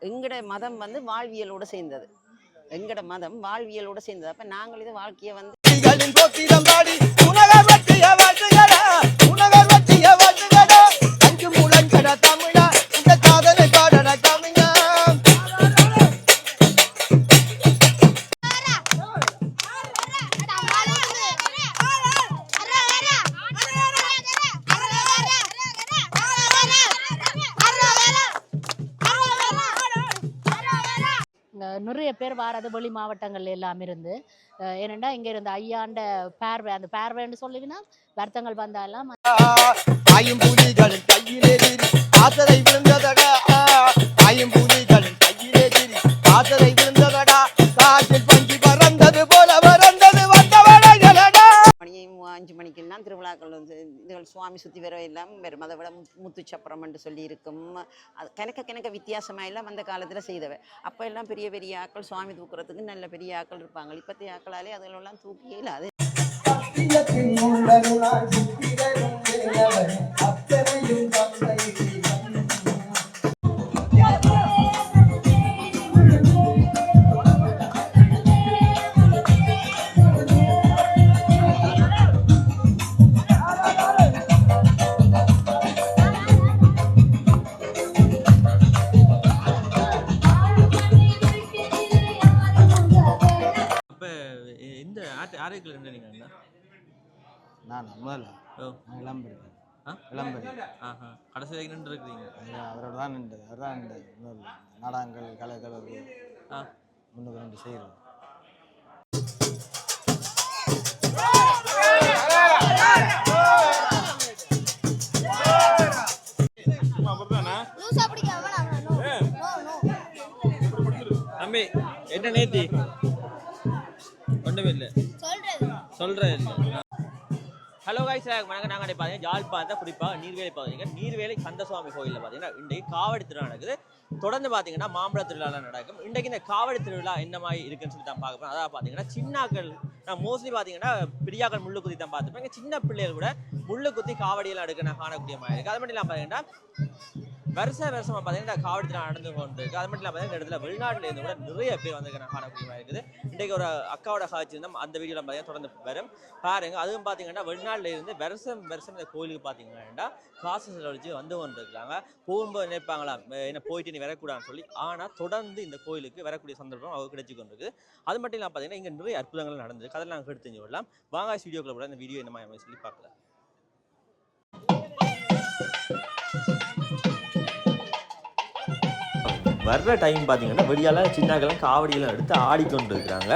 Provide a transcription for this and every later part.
எங்கட மதம் வந்து வாழ்வியலோடு சேர்ந்தது. எங்கட மதம் வாழ்வியலோட சேர்ந்தது. அப்ப நாங்கள் இது வாழ்க்கையை வந்து தமிழ் பேர் வாரது வெளி மாவட்டங்கள்ல எல்லாம் இருந்து. அஹ் ஏனெண்டா இங்க இருந்த ஐயாண்ட பேர்வை அந்த பேர்வைன்னு சொல்லிங்கன்னா வருத்தங்கள் வந்தாலாம் சாமி சுவாமி சுற்றி வர எல்லாம் வெறும் அதை விட முத்து- என்று சொல்லி இருக்கும். அது கிணக்க கிணக்க வித்தியாசமாக எல்லாம் அந்த காலத்தில் செய்தவை. அப்போ எல்லாம் பெரிய பெரிய ஆக்கள் சுவாமி தூக்குறதுக்கு நல்ல பெரிய ஆக்கள் இருப்பாங்க. இப்போத்தைய ஆக்களாலே அதுகளெல்லாம் தூக்கியே இல்லாது சத்தியத்தின் அத்தனையும் தந்தை ஆட்டு ஆரோக்கியில் இருந்த நீங்க அண்ணா நான் முதல்ல ஓ. இளம்பெரிய ஆஹா. கடைசி வரைக்கும் நின்று இருக்கிறீங்க. அவரோட தான் நின்றது அவர் தான் நின்றது முதல்ல நாடகங்கள் கலை கலவு ஆ. முன்னுக்கு ரெண்டு செய்கிறது தம்பி என்ன நேத்தி? ஒன்றுமே இல்லை சொல்கிறேன் ஹலோ காய்ஸ் வணக்கம். நாங்கள் பார்த்தீங்கன்னா ஜாழ்ப்பாணத்தை குறிப்பாக நீர்வேலி பார்த்தீங்கன்னா நீர்வேலை கந்தசுவாமி கோயிலில் பார்த்தீங்கன்னா இன்றைக்கு காவடி திருநாள் நடக்குது. தொடர்ந்து பார்த்தீங்கன்னா மாம்பழ திருவிழா நடக்கும். இன்றைக்கு இந்த காவடி திருவிழா என்ன மாதிரி இருக்குன்னு சொல்லி தான் பார்க்க அதாவது பார்த்தீங்கன்னா சின்னாக்கள் நான் மோஸ்ட்லி பார்த்தீங்கன்னா பெரியாக்கள் முள்ளு குத்தி தான் பார்த்துப்பேன். இங்கே சின்ன பிள்ளைகள் கூட முள்ளு குத்தி காவடியெல்லாம் எடுக்க நான் காணக்கூடிய மாதிரி இருக்குது அது மட்டும் இல்லாமல் பார்த்தீங்கன்னா வருஷ வருஷமாக பார்த்தீங்கன்னா இந்த காவடி திருவிழா நடந்து கொண்டு இருக்குது அது மட்டும் இல்லாமல் பார்த்தீங்கன்னா இந்த இடத்துல வெளிநாட்டிலேருந்து கூட நிறைய பேர் வந்து நான் காணக்கூடிய மாதிரி இருக்குது. இன்றைக்கு ஒரு அக்காவோட காட்சி இருந்தால் அந்த வீடியோவில் பார்த்தீங்கன்னா தொடர்ந்து வரும். பாருங்க. அதுவும் பார்த்தீங்கன்னா வெளிநாட்டிலேருந்து வருஷம் வருஷம் இந்த கோயிலுக்கு பார்த்தீங்கன்னா காசு செலவழிச்சு வந்து கொண்டு இருக்காங்க போகும்போது நினைப்பாங்களா? என்ன போயிட்டு நீ வரக்கூடாதுன்னு சொல்லி ஆனால் தொடர்ந்து இந்த கோயிலுக்கு வரக்கூடிய சந்தர்ப்பம் அவங்க கிடைச்சி கொண்டிருக்கு இருக்குது அது மட்டும் இல்லாமல் பார்த்தீங்கன்னா இங்கே நிறைய அற்புதங்கள் நடந்திருக்கு அதெல்லாம் நாங்கள் எடுத்து தெரிஞ்சு விடலாம் வாங்க வீடியோக்குள்ள கூட இந்த வீடியோ என்ன மாதிரி சொல்லி பார்க்கலாம். வர்ற டைம் பார்த்தீங்கன்னா வெளியால் சின்னாக்கெல்லாம் காவடியெல்லாம் எடுத்து ஆடிக்கொண்டு இருக்கிறாங்க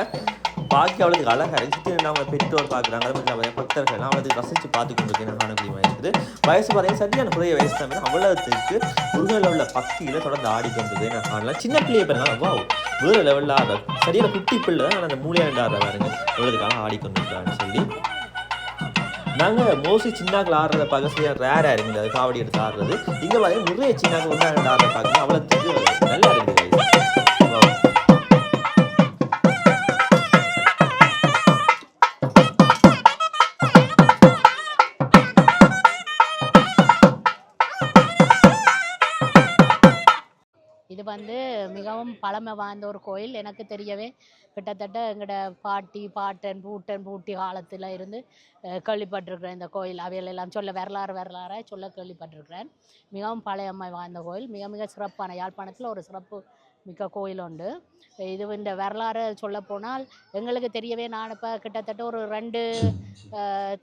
பாக்கி அவ்வளோக்கு அழகாக சுற்றி நம்ம பெற்றோர் பார்க்குறாங்க. அதை நம்ம இல்லாமல் பக்தர்கள் அவ்வளோக்கு ரசித்து பார்த்து கொண்டு இருக்கேன் காணக்கூடிய இருக்குது. வயசு பார்த்தீங்கன்னா சரியான புதிய வயசு தான். அவ்வளோத்துக்கு முருகனில் உள்ள பக்தியில் தொடர்ந்து ஆடிக்கொண்டு நான் காணலாம். சின்ன பிள்ளையை பாருங்க வா வேறு லெவலில் ஆடுற சரியான குட்டி பிள்ளை தான் அந்த மூலையாண்டு ஆடுற பாருங்க. எவ்வளோதுக்காக ஆடிக்கொண்டு இருக்கான்னு சொல்லி. நாங்கள் மோஸ்ட்லி சின்னாக்கள் ஆடுறத பார்க்க சரியாக ரேராக இருக்குது. அது காவடி எடுத்து ஆடுறது. இங்கே பார்த்தீங்கன்னா நிறைய சின்னாக்கள் ஒன்றாண்டு ஆடுறத பார்க்கணும் அவ்வளோத்துக்கு நல்லா வாழ்ந்த வாய்ந்த ஒரு கோயில் எனக்கு தெரியவே கிட்டத்தட்ட எங்களோட பாட்டி பாட்டன் பூட்டன் பூட்டி காலத்தில் இருந்து கேள்விப்பட்டிருக்கிறேன் இந்த கோயில். அவைகள் எல்லாம் சொல்ல வரலாறு வரலாறாக சொல்ல கேள்விப்பட்டிருக்கிறேன். மிகவும் பழைய அம்மை வாய்ந்த கோயில். மிக மிக சிறப்பான யாழ்ப்பாணத்தில் ஒரு சிறப்பு மிக்க கோயில் உண்டு. இது இந்த வரலாறு சொல்ல போனால் எங்களுக்கு தெரியவே நான் இப்போ கிட்டத்தட்ட ஒரு ரெண்டு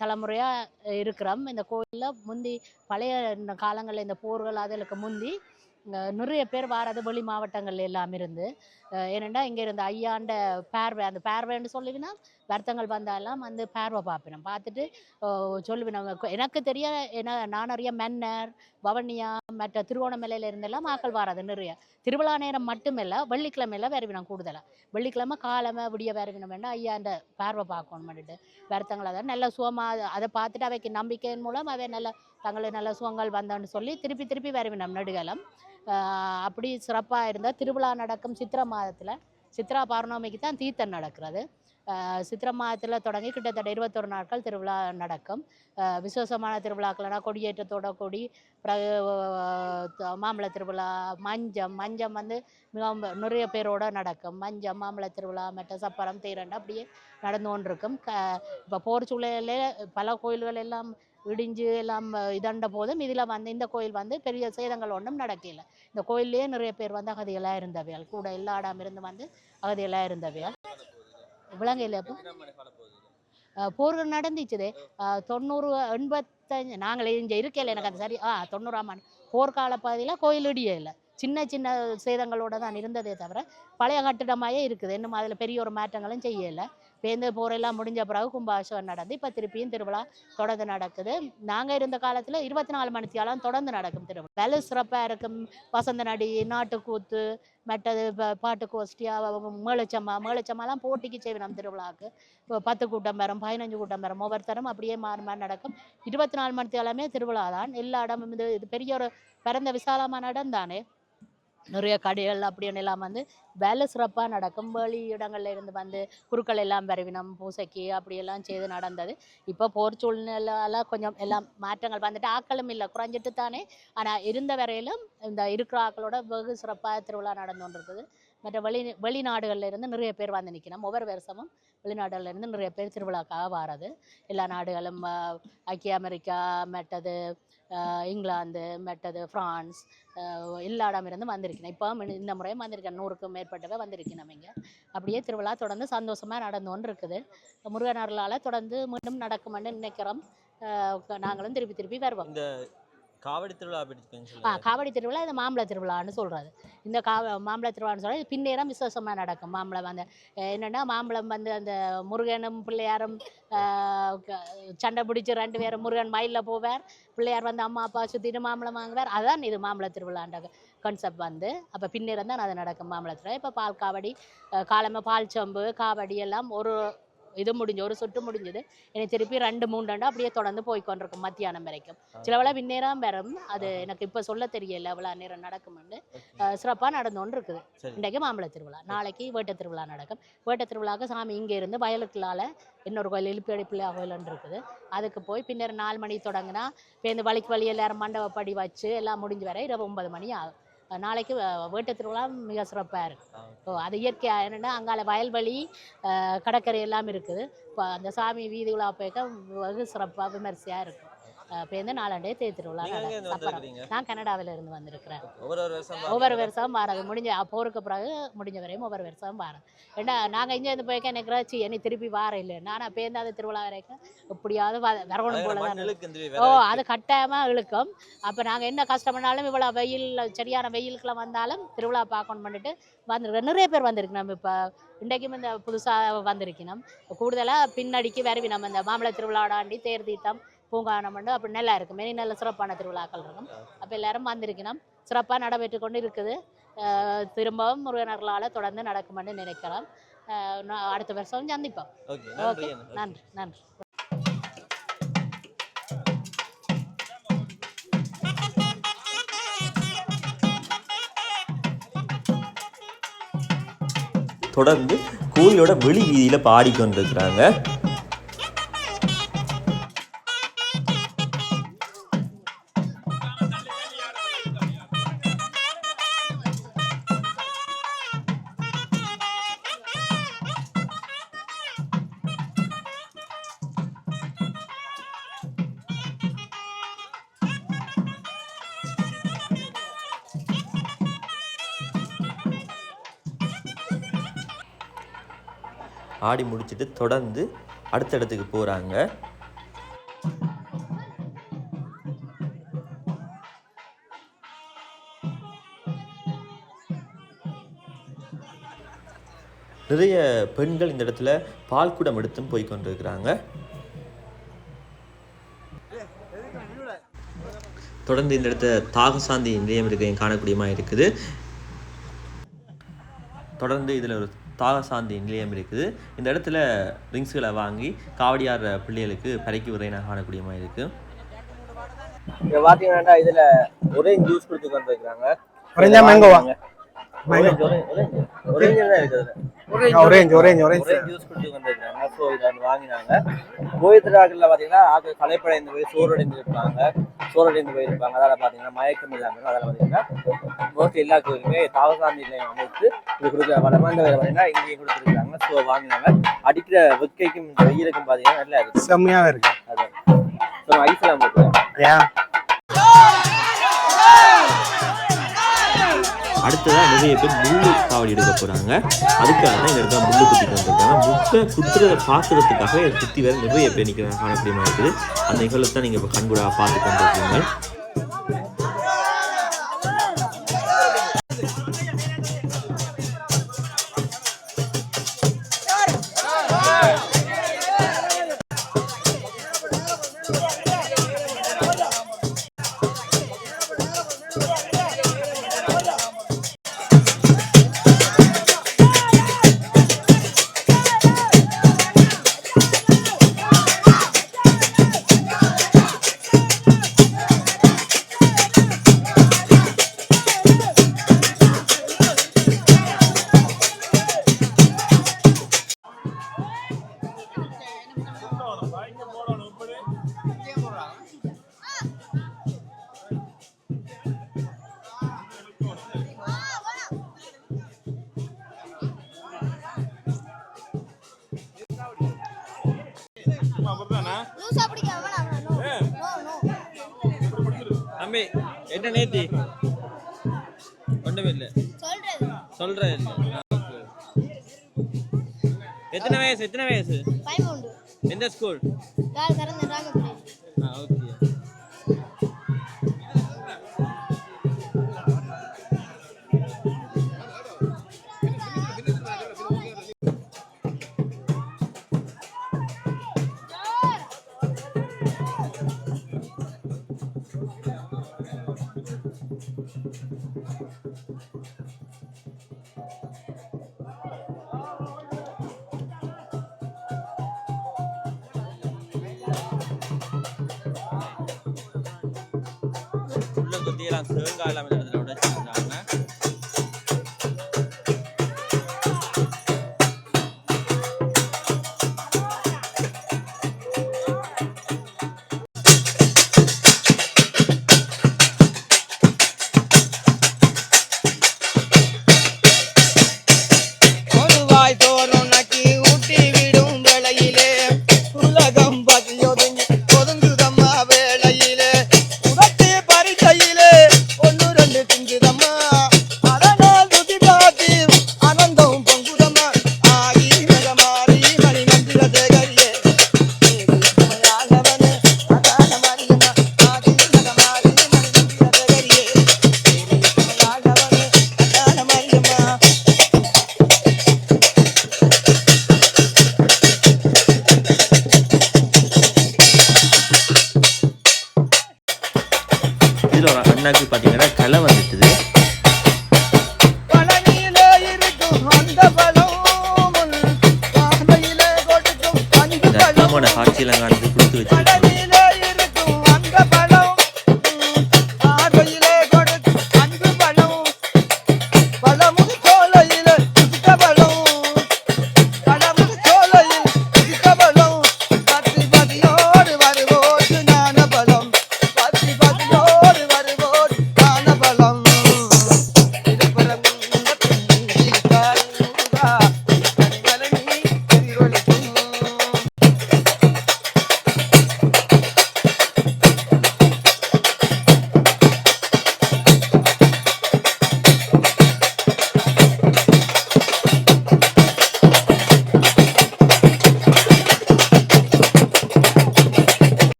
தலைமுறையாக இருக்கிறோம். இந்த கோயிலில் முந்தி பழைய இந்த காலங்களில் இந்த போர்கள் அதற்கு முந்தி நிறைய பேர் வாரது வெளி மாவட்டங்கள் எல்லாம் இருந்து அஹ் ஏனெண்டா இங்கே இருந்த ஐயாண்ட பேர்வை அந்த பேர்வைன்னு சொல்லுவினா வருத்தங்கள் வந்தாலாம் வந்து பேர்வை பார்ப்பினோம். பார்த்துட்டு சொல்லுவினோம் எனக்கு தெரிய என்ன நான் அறிய மன்னர் வவனியா மற்ற திருவோணமலையில் இருந்தெல்லாம் ஆக்கள் வாரது நிறைய. திருவிழா நேரம் மட்டுமில்ல வெள்ளிக்கிழமையில வருவினம் கூடுதலாக வெள்ளிக்கிழமை காலமை விடிய வருவினம் வேண்டாம் ஐயாண்ட பார்வை பார்க்கணும் பார்க்கணும்னுட்டு வருத்தங்களை தான் நல்ல சுகமாக அதை பார்த்துட்டு அவைக்கு நம்பிக்கையின் மூலம் அவை நல்ல தங்களுக்கு நல்ல சுகங்கள் வந்தான்னு சொல்லி திருப்பி திருப்பி வருவினம் நெடுகலம். அப்படி சிறப்பாக இருந்தால் திருவிழா நடக்கும் சித்திரை மாதத்தில் சித்ரா பௌர்ணமிக்கு தான் தீர்த்தம் நடக்கிறது. சித்திர சித்திரை மாதத்தில் தொடங்கி கிட்டத்தட்ட இருபத்தொரு நாட்கள் திருவிழா நடக்கும். விசேஷமான திருவிழாக்கள்னா கொடியேற்றத்தோட கொடி பிறகு மாம்பழ திருவிழா மஞ்சம் மஞ்சம் வந்து மிகவும் நிறைய பேரோட நடக்கும். மஞ்சம் மாம்பழ திருவிழா மற்ற சப்பரம் தீரண்டு அப்படியே நடந்து கொண்டிருக்கும். க இப்போ போர் சூழலில் பல கோயில்கள் எல்லாம் இடிஞ்சு எல்லாம் இதண்ட போதும். இதில் வந்து இந்த கோயில் வந்து பெரிய சேதங்கள் ஒன்றும் நடக்கல. இந்த கோயிலே நிறைய பேர் வந்து அகதிகளாக இருந்தவையால் கூட எல்லா இடம் இருந்து வந்து அகதிகளாக இருந்தவையால். விலங்கையில் அப்போ போர்கள் நடந்துச்சுதே. தொண்ணூறு எண்பத்தஞ்சு நாங்களே இங்கே இருக்கையில் எனக்கு அது சரி ஆ தொண்ணூறாம் ஆண்டு. போர்க்கால பகுதியில் கோயில் இடியல. சின்ன சின்ன சேதங்களோட தான் இருந்ததே தவிர பழைய கட்டிடமாயே இருக்குது. இன்னும் அதில் பெரிய ஒரு மாற்றங்களும் செய்யலை. பேருந்து போரெல்லாம் முடிஞ்ச பிறகு கும்பாபிஷேகம் நடந்து இப்போ திருப்பியும் திருவிழா தொடர்ந்து நடக்குது. நாங்கள் இருந்த காலத்தில் இருபத்தி நாலு மணி தொடர்ந்து நடக்கும் திருவிழா. வேலை சிறப்பாக இருக்கும். வசந்த நடி நாட்டுக்கூத்து மற்றது பாட்டு கோஷ்டியா மேளச்சம்மா மேளச்சம்மாலாம் போட்டிக்கு செய்வோம் திருவிழாவுக்கு. இப்போ பத்து கூட்டம் வரும் பதினஞ்சு கூட்டம் வரும். ஒவ்வொருத்தரும் அப்படியே மாறி மாறி நடக்கும். இருபத்தி நாலு மணி திருவிழா தான் எல்லா இடமும் இது இது பெரிய ஒரு பிறந்த விசாலமான இடம் தானே. நிறைய கடைகள் அப்படின்னு எல்லாம் வந்து வேலை சிறப்பாக நடக்கும். வெளி இடங்கள்ல இருந்து வந்து குருக்கள் எல்லாம் பரவினம் பூசைக்கு அப்படியெல்லாம் செய்து நடந்தது. இப்போ போர் சூழ்நிலையால கொஞ்சம் எல்லாம் மாற்றங்கள் வந்துட்டு ஆக்களும் இல்லை குறைஞ்சிட்டு தானே. ஆனால் இருந்த வரையிலும் இந்த இருக்கிற ஆக்களோட வெகு சிறப்பாக திருவிழா நடந்து கொண்டிருக்குது மற்ற வெளி வெளிநாடுகளில் இருந்து நிறைய பேர் வந்து நிற்கணும் ஒவ்வொரு வருஷமும் வெளிநாடுகளில் இருந்து நிறைய பேர் திருவிழாக்காக வாரது. எல்லா நாடுகளும் ஐக்கிய அமெரிக்கா மற்றது இங்கிலாந்து மற்றது பிரான்ஸ் ஆஹ், எல்லா இடமிருந்தும் வந்திருக்கணும் இப்போ இந்த முறையும் வந்திருக்கேன். நூறுக்கும் மேற்பட்டவை வந்திருக்கணும் இங்கே. அப்படியே திருவிழா தொடர்ந்து சந்தோஷமாக நடந்து இருக்குது. முருகன் அருளால் தொடர்ந்து மீண்டும் நடக்கும்னு நினைக்கிறோம். ஆஹ், நாங்களும் திருப்பி திருப்பி வருவோம். இந்த காவடி திருவிழா ஆ காவடி திருவிழா இது மாம்பழ திருவிழான்னு சொல்கிறது இந்த கா மாம்பழ திருவிழான்னு சொல்கிறது பின்னேரம் விசேஷமாக நடக்கும். மாம்பழம் வந்து அஹ் என்னன்னா மாம்பழம் வந்து அந்த முருகனும் பிள்ளையாரும் சண்டை பிடிச்சி ரெண்டு பேரும் முருகன் மயிலில் போவார். பிள்ளையார் வந்து அம்மா அப்பா சுற்றிட்டு மாம்பழம் வாங்குவார். அதான் இது மாம்பழ திருவிழான்ற கான்செப்ட் வந்து. அப்போ பின்னேரம் தான் அது நடக்கும் மாம்பழ திருவிழா. இப்போ பால் காவடி அஹ் காலமே பால் சொம்பு காவடி எல்லாம் ஒரு இது முடிஞ்சு ஒரு சுற்று முடிஞ்சது. எனக்கு திருப்பி ரெண்டு மூணு ரெண்டு அப்படியே தொடர்ந்து போய் கொண்டிருக்கும் மத்தியானம் வரைக்கும். சிலவள பின்னேரம் வரும். அது எனக்கு இப்போ சொல்ல தெரியல எவ்வளோ நேரம் நடக்கும்னு. சிறப்பாக நடந்து கொண்டு இருக்குது. இன்றைக்கு மாம்பழ திருவிழா. நாளைக்கு வேட்ட திருவிழா நடக்கும். வேட்ட திருவிழாவுக்கு சாமி இங்கே இருந்து வயலுக்குள்ளால இன்னொரு கோயில் இழுப்பேடி பிள்ளையா கோயில்னு இருக்குது. அதுக்கு போய் பின்னர் நாலு மணி தொடங்கினா இப்போ இந்த வழிக்கு வழி எல்லாரும் மண்டபப்படி வச்சு எல்லாம் முடிஞ்சு வர இரவு ஒன்பது மணி ஆகும். நாளைக்கு வேட்ட திருவிழா மிக சிறப்பாக இருக்கும். ஓ அது இயற்கையாக என்னென்னா அங்கால வயல்வெளி கடற்கரை எல்லாம் இருக்குது. இப்போ அந்த சாமி வீதி உலா போய்க்க வெகு சிறப்பாக விமர்சையாக இருக்கும். இப்போ வந்து நாலாண்டே தேர் திருவிழா வந்திருக்கீங்க? நான் கனடாவில இருந்து வந்திருக்கிறேன். ஒவ்வொரு வருஷம் வரது. முடிஞ்ச போருக்கு பிறகு முடிஞ்ச வரையும் ஒவ்வொரு வருஷம் வரேன் ஏண்டா நாங்கள் இங்கே இருந்து போய்க்க எனக்கு ராச்சி என்னை திருப்பி வார இல்லை. நான் பேருந்தாத திருவிழா வரைக்கும் எப்படியாவது வ- வரணும் போல தான் ஓ அது கட்டாயமாக இழுக்கும். அப்போ நாங்கள் என்ன கஷ்டப்பட்டாலும் இவ்வளோ வெயில் சரியான வெயிலுக்குலாம் வந்தாலும் திருவிழா பார்க்கணும் பண்ணிட்டு வந்திருக்கோம் நிறைய பேர் வந்திருக்கு நம்ம இப்போ இன்றைக்கும் இந்த புதுசாக வந்திருக்கணும் கூடுதலாக பின்னடிக்கு வரவி நம்ம இந்த மாம்பழ திருவிழாடாண்டி தேர் தீர்த்தம் பூங்கானம் பண்ணு அப்படி நல்லா இருக்கும். மெனி நல்ல சிறப்பான திருவிழாக்கள் இருக்கும். அப்போ எல்லாரும் வந்திருக்கணும். சிறப்பாக நடைபெற்று கொண்டு இருக்குது திரும்பவும் முருகனர்களால் தொடர்ந்து நடக்கும்னு நினைக்கிறோம் அஹ் நான் அடுத்த வருஷம் சந்திப்போம். ஓகே. நன்றி நன்றி. தொடர்ந்து கோயிலோட வெளி வீதியில பாடிக்கொண்டிருக்கிறாங்க. ஆடி முடிச்சிட்டு தொடர்ந்து அடுத்த இடத்துக்கு போகிறாங்க நிறைய பெண்கள் இந்த இடத்துல பால் குடம் எடுத்தும் போய் கொண்டிருக்கிறாங்க. தொடர்ந்து இந்த இடத்துல தாகசாந்தி நிலையம் இருக்கையும் காணக்கூடியமாக இருக்குது. தொடர்ந்து இதில் ஒரு தாகசாந்தி நிலையம் இருக்குது. இந்த இடத்துல ரிங்ஸ்களை வாங்கி காவடியாடுற பிள்ளைகளுக்கு பறைக்கு விரைனா காணக்கூடியமா இருக்குது இங்க பாத்தீங்கன்னா இதுல ஒரே ஜூஸ் குடிச்சு கொண்டிருக்காங்க ஒரேஞ்சா mango orange juice குடிச்சு வந்திருக்காங்க. So, இதை வந்து வாங்கினாங்க. கோயத்திராக்கள்ல பாத்தீங்கன்னா ஆட்கள் களைப்படைந்து போய் சோர்வடைந்து இருப்பாங்க சோர்வடைந்து போயிருப்பாங்க அதால பாத்தீங்கன்னா மயக்கம். அதால பாத்தீங்கன்னா மோஸ்ட்லி எல்லா கோயிலுமே தாவசாந்தி நிலையம் அமைத்து இது கொடுக்குற வளமான பாத்தீங்கன்னா இங்கேயும் கொடுத்துருக்காங்க ஸோ வாங்கினாங்க அடிக்கிற வெக்கைக்கும் இந்த வெயிலுக்கும் பாத்தீங்கன்னா நல்லா இருக்கு செம்மையாவே இருக்கு அதான் ஸோ அடுத்ததாக நிறைய பேர் முள்ளு காவடி எடுக்க போகிறாங்க அதுக்காக தான் இந்த இடத்துல முள்ளு குத்திட்டு வந்திருக்காங்க. முட்டை குத்துறதை பார்க்கறதுக்காக இதை சுற்றி வேறு நிறைய பேர் நிற்கிறாங்க காணக்கூடியமாக இருக்குது. அந்த நிகழ்வு தான் நீங்கள் இப்போ கண்கூடாக பார்த்து கொண்டிருக்கீங்க. சொல்றேன். எத்தனை வயசு எத்தனை வயசு? எந்த school okay Sığın gayla mı?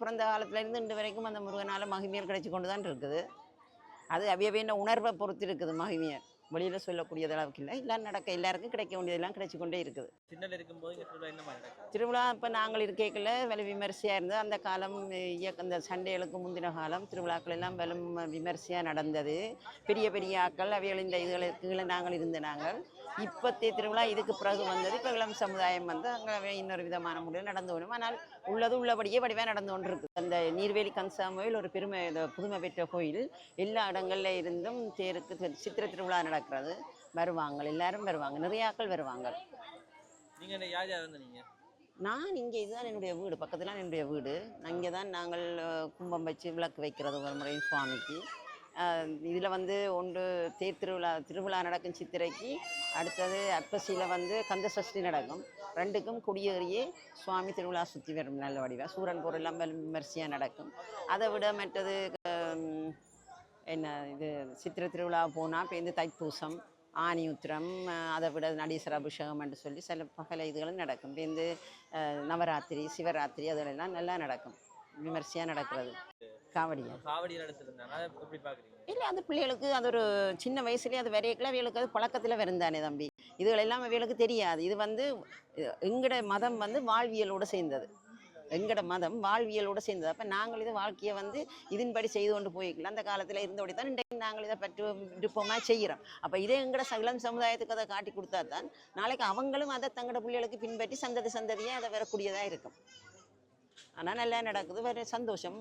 பிறந்த காலத்துல இருந்து இன்று வரைக்கும் அந்த முருகனால மகிமையர் கிடைச்சு கொண்டு தான் இருக்குது. அது அவையவைன உணர்வை பொறுத்து இருக்குது மகிமையர். வெளியில் சொல்லக்கூடியது அளவுக்கு இல்லை. எல்லாம் நடக்க எல்லாருக்கும் கிடைக்க வேண்டியதெல்லாம் கிடைச்சு கொண்டே இருக்குது. திருவிழா இப்போ நாங்கள் இருக்கைக்குள்ள விலை விமரிசையாக இருந்தது அந்த காலம் இயக்க இந்த சண்டைகளுக்கு முந்தின காலம் திருவிழாக்கள் எல்லாம் வெறும் விமரிசையாக நடந்தது. பெரிய பெரிய ஆக்கள் அவைகள் இந்த இதுகளுக்கு கீழே நாங்கள் இருந்த நாங்கள். இப்போத்தைய திருவிழா இதுக்கு பிறகு வந்தது. இப்போ இளம் சமுதாயம் வந்து அங்கே இன்னொரு விதமான முறையில் நடந்து கொண்டும் ஆனால் உள்ளது உள்ளபடியே வடிவாக நடந்து கொண்டு இருக்குது அந்த நீர்வேலி கன்சாம் கோயில் ஒரு பெருமை புதுமை பெற்ற கோயில். எல்லா இடங்கள்ல இருந்தும் தேருக்கு சித்திரை திருவிழா நடக்கிறது. வருவாங்க எல்லாரும் வருவாங்க. நிறைய ஆக்கள் வருவாங்க. நான் இங்கே இதுதான் என்னுடைய வீடு. பக்கத்தில் என்னுடைய வீடு. இங்கே தான் நாங்கள் கும்பம் வச்சு விளக்கு வைக்கிறது ஒரு முறை சுவாமிக்கு. இதில் வந்து ஒன்று தேர் திருவிழா திருவிழா நடக்கும் சித்திரைக்கு அடுத்தது அப்பசியில் வந்து கந்த சஷ்டி நடக்கும். ரெண்டுக்கும் குடியேறியே சுவாமி திருவிழா சுற்றி வரும் நல்ல வடிவாக சூரன் போர் எல்லாம் விமர்சையாக நடக்கும். அதை விட மற்றது என்ன இது சித்திரை திருவிழா போனால் இப்போ இந்த தைப்பூசம் ஆனி உத்திரம் அதை விட நடீஸ்வர அபிஷேகம் என்று சொல்லி சில பகல இதுகளும் நடக்கும். இப்போ இந்த நவராத்திரி சிவராத்திரி அதெல்லாம் நல்லா நடக்கும். விமர்சையாக நடக்கிறது. காவடியா காவடி நடத்திருந்தாங்க அதை எப்படி பாக்குறீங்க? இல்லை அந்த பிள்ளைகளுக்கு அது ஒரு சின்ன வயசுலேயே அது வரையக்குள்ள அவைகளுக்கு அது பழக்கத்தில் வருந்தானே தம்பி. இதுகள் எல்லாம் அவைகளுக்கு தெரியாது. இது வந்து எங்கட மதம் வந்து வாழ்வியலோடு சேர்ந்தது. எங்கட மதம் வாழ்வியலோடு சேர்ந்தது. அப்போ நாங்கள் இது வாழ்க்கையை வந்து இதன்படி செய்து கொண்டு போய்க்கலாம் அந்த காலத்தில் இருந்தபடி தான் இன்றைக்கு நாங்கள் இதை பற்றி விருப்பமாக செய்கிறோம். அப்போ இதே எங்கட சகலம் சமுதாயத்துக்கு அதை காட்டி கொடுத்தா தான் நாளைக்கு அவங்களும் அதை தங்களோட பிள்ளைகளுக்கு பின்பற்றி சந்ததி சந்ததியாக அதை வரக்கூடியதாக இருக்கும். ஆனால் நல்லா நடக்குது. வேறு சந்தோஷம்.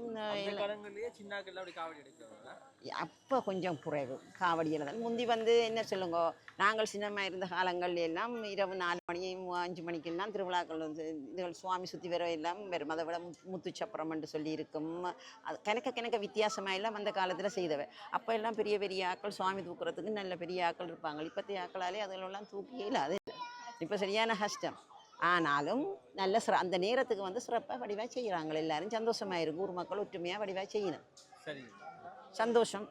அப்போ கொஞ்சம் குறைவு. காவடியில் தான் முந்தி வந்து என்ன சொல்லுங்க நாங்கள் சின்னமாக இருந்த காலங்கள்ல எல்லாம் இரவு நாலு மணி அஞ்சு மணிக்கெல்லாம் திருவிழாக்கள் வந்து இதுகள் சுவாமி சுற்றி வர எல்லாம் வரும் அதை விட முத்து- முத்துச்சப்பரம் என்று சொல்லி இருக்கும் அது கணக்க கணக்க வித்தியாசமாக எல்லாம் அந்த காலத்தில் செய்தவை. அப்போ எல்லாம் பெரிய பெரிய ஆக்கள் சுவாமி தூக்குறதுக்கு நல்ல பெரிய ஆக்கள் இருப்பாங்க. இப்போத்தைய ஆக்களாலே அதிலெல்லாம் தூக்கி இல்லாது இப்போ சரியான கஷ்டம். ஆனாலும் நல்ல சிற அந்த நேரத்துக்கு வந்து சிறப்பாக வடிவாக செய்கிறாங்க எல்லாரும் சந்தோஷமாக இருக்கு. ஊர் மக்கள் ஒற்றுமையாக வடிவாக செய்யணும். சரி சந்தோஷம்.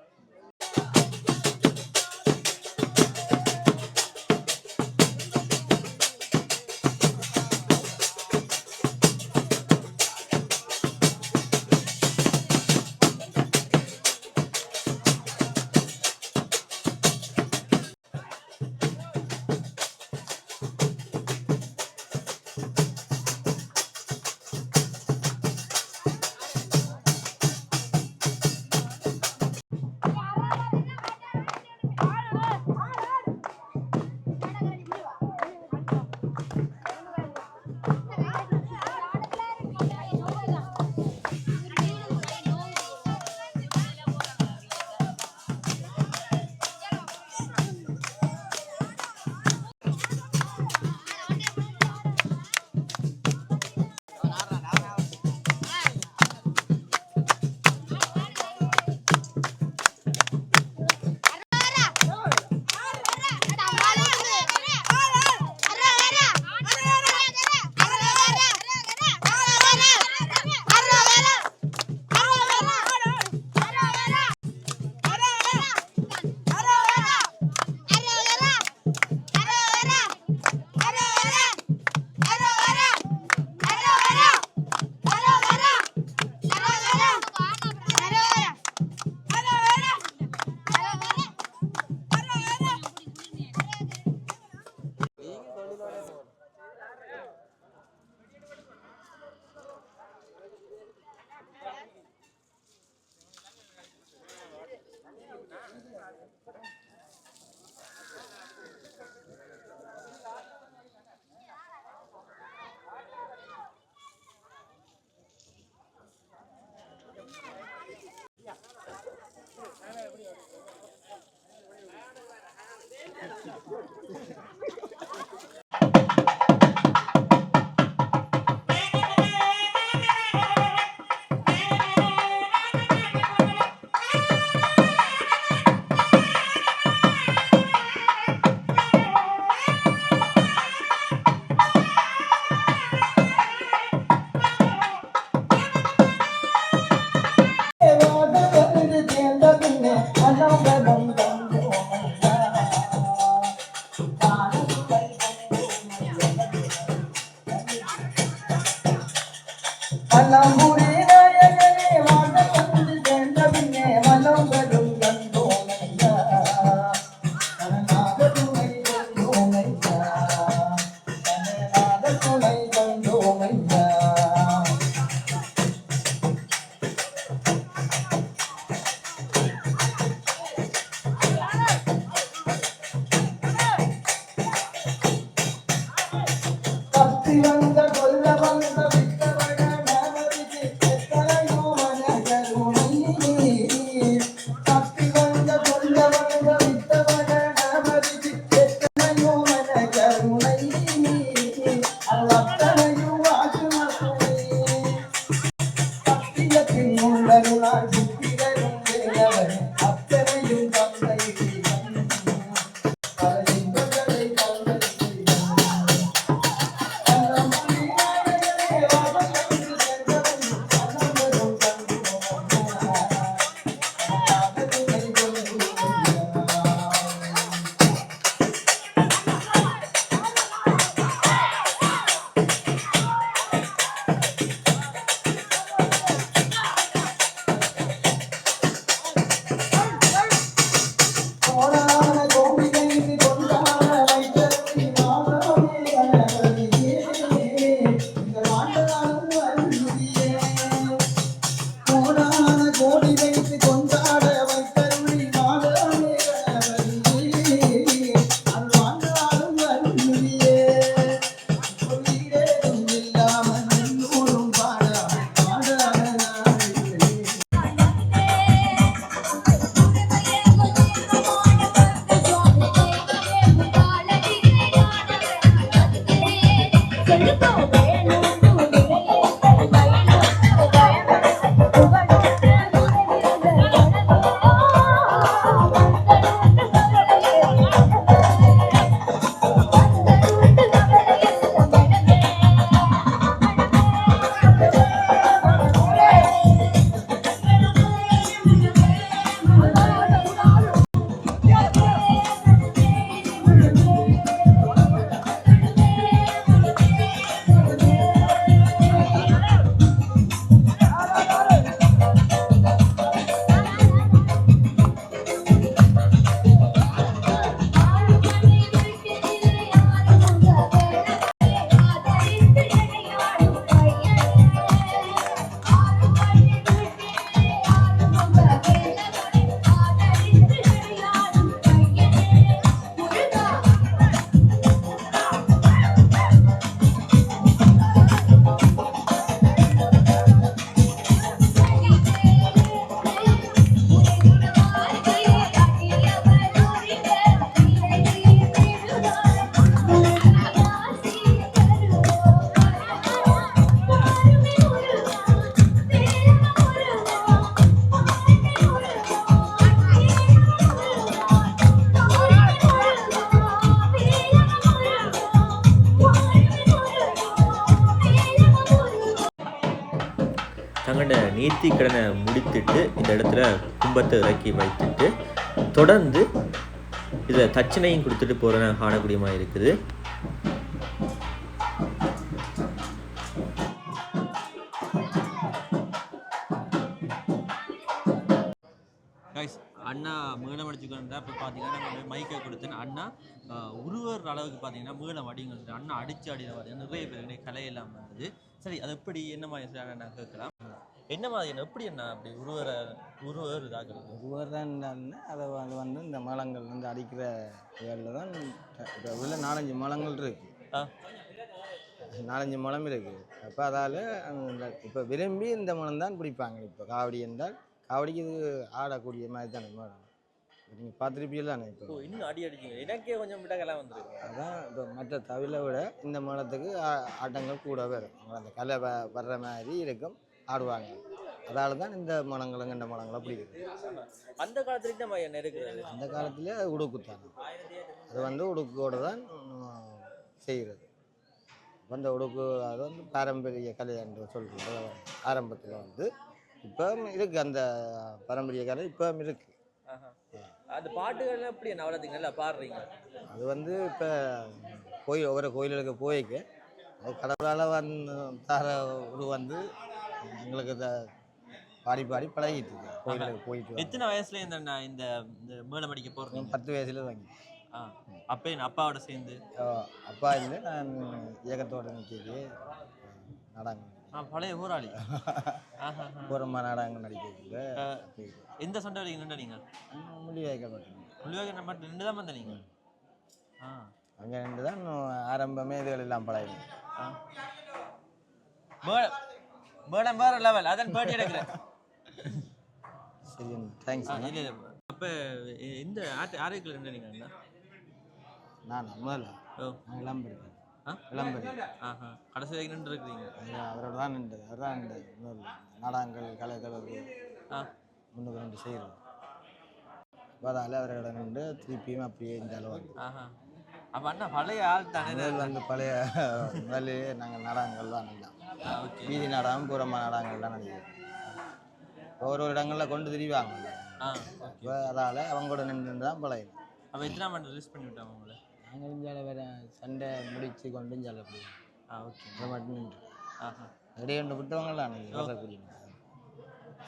வந்து இந்த இடத்துல கும்பத்தை இறக்கி வைத்துட்டு தொடர்ந்து இதில் தட்சணையும் கொடுத்துட்டு போகிற காணக்கூடியமாக இருக்குது. அண்ணா மீளம் அடிச்சுக்கணுன்றா இப்போ பார்த்தீங்கன்னா நம்ம மைக்கை கொடுத்தேன் அண்ணா உருவர் அளவுக்கு பார்த்தீங்கன்னா மீளம் அடிங்கிறது அண்ணா அடிச்சு அடின பார்த்தீங்கன்னா நிறைய பேருக்கு கலையெல்லாம் வந்தது சரி அது எப்படி என்ன மாதிரி சார் நான் கேட்கலாம். என்ன மாதிரி எப்படி என்ன அப்படி உருவர உருவர் இதாகிறது ஒருவர்தான் அதை அது வந்து இந்த மலங்கள் வந்து அடிக்கிற வேலையில் தான் இப்போ உள்ள நாலஞ்சு மலங்கள் இருக்கு. நாலஞ்சு மலம் இருக்கு. அப்போ அதால் இப்போ விரும்பி இந்த மலம் தான் பிடிப்பாங்க. இப்போ காவடி என்றால் காவடிக்கு இது ஆடக்கூடிய மாதிரி தானே மேடம் நீங்கள் பார்த்துருப்பீங்க தானே இப்போ. இன்னும் அடி அடிச்சிங்க எனக்கே கொஞ்சம் விட்டகலாம் வந்துருக்கு. அதான் இப்போ மற்ற தவிலை விட இந்த மலத்துக்கு ஆட்டங்கள் கூட வரும். அந்த கலை வ- வர்ற மாதிரி இருக்கும். ஆடுவாங்க. அதால தான் இந்த மலங்களும் இந்த மலங்களும் பிடிக்குது அந்த இருக்கிறது அந்த காலத்திலே அது உடுக்குத்தாங்க அது வந்து உடுக்கோடு தான் செய்கிறது. அந்த உடுக்கு அது வந்து பாரம்பரிய கலை என்று சொல்கிறது ஆரம்பத்தில் வந்து இப்போ இருக்குது அந்த பாரம்பரிய கலை இப்போ இருக்குது அந்த பாட்டுகள் எப்படி என்ன வளர்த்தீங்கல்ல பாடுறீங்க? அது வந்து இப்போ கோயில் ஒவ்வொரு கோயிலுக்கு போய்க்கு அது கடவுளால் வந்து தர ஒரு வந்து எங்களுக்கு பாடி பாடி பழகிட்டு இருக்கு. கோயிலுக்கு போயிட்டு. எத்தனை வயசுல இந்த நான் இந்த இந்த மேளம் அடிக்க போறீங்க? பத்து வயசுல வாங்கி ஆ. அப்போ என் அப்பாவோட சேர்ந்து? அப்பா இல்லை நான் இயக்கத்தோட நிற்கிறது நாடகம் ஆ பழைய ஊராளி. ஆஹா பூரமாக நாடகங்கள் நடிக்கிறது எந்த சண்டை வரைக்கும் நின்று நீங்க மொழி வைக்கப்பட்டேன் முள்ளிவாக நம்ம ரெண்டு தான் வந்த நீங்க ஆ. அங்கே நின்று தான் ஆரம்பமே இதுகள் எல்லாம் பழகினேன் ஆ. மேடம் வேற லெவல் அதான் பேட்டி எடுக்கிறேன். சரி தேங்க்ஸ் இல்லை இல்லை. அப்போ எந்த ஆட்டு ஆரோக்கியம் நின்று நீங்க அண்ணா நான் விளம்பரம் ஆ? விளம்பரம் ஆஹா கடைசி வரைக்கும் நின்று இருக்கிறீங்க. அவரோட தான் நின்றது அவர் தான் முதல்ல நாடகங்கள் கலைகள் ஆ. முன்னுக்கு ரெண்டு செய்கிறது அதால் அவரோட நின்று திருப்பியும் அப்படியே இந்த அளவு அப்போ அண்ணா பழைய ஆள் தானே? முதல் வந்து பழைய முதல்லையே நாங்கள் நாடகங்கள் தான் நல்லா வீதி நாடகம் பூரமா நாடகங்கள் தான் நடிக்கிறோம் ஒரு ஒரு இடங்களில் கொண்டு திரிவாங்க. ஆ இப்போ அதால் அவங்களோட நின்று தான் பழைய அப்போ எத்தனை மணி ரிலீஸ் பண்ணி விட்டாங்க உங்களை? நாங்கள் இஞ்சால வேற சண்டை முடித்து கொண்டு இஞ்சால அப்படி ஆ ஓகே அதை மட்டும் நின்று. ஆஹா. ரெடி ரெண்டு விட்டவங்களாம் நீங்கள்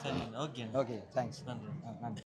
சரி ஓகே ஓகே தேங்க்ஸ் நன்றி. நன்றி.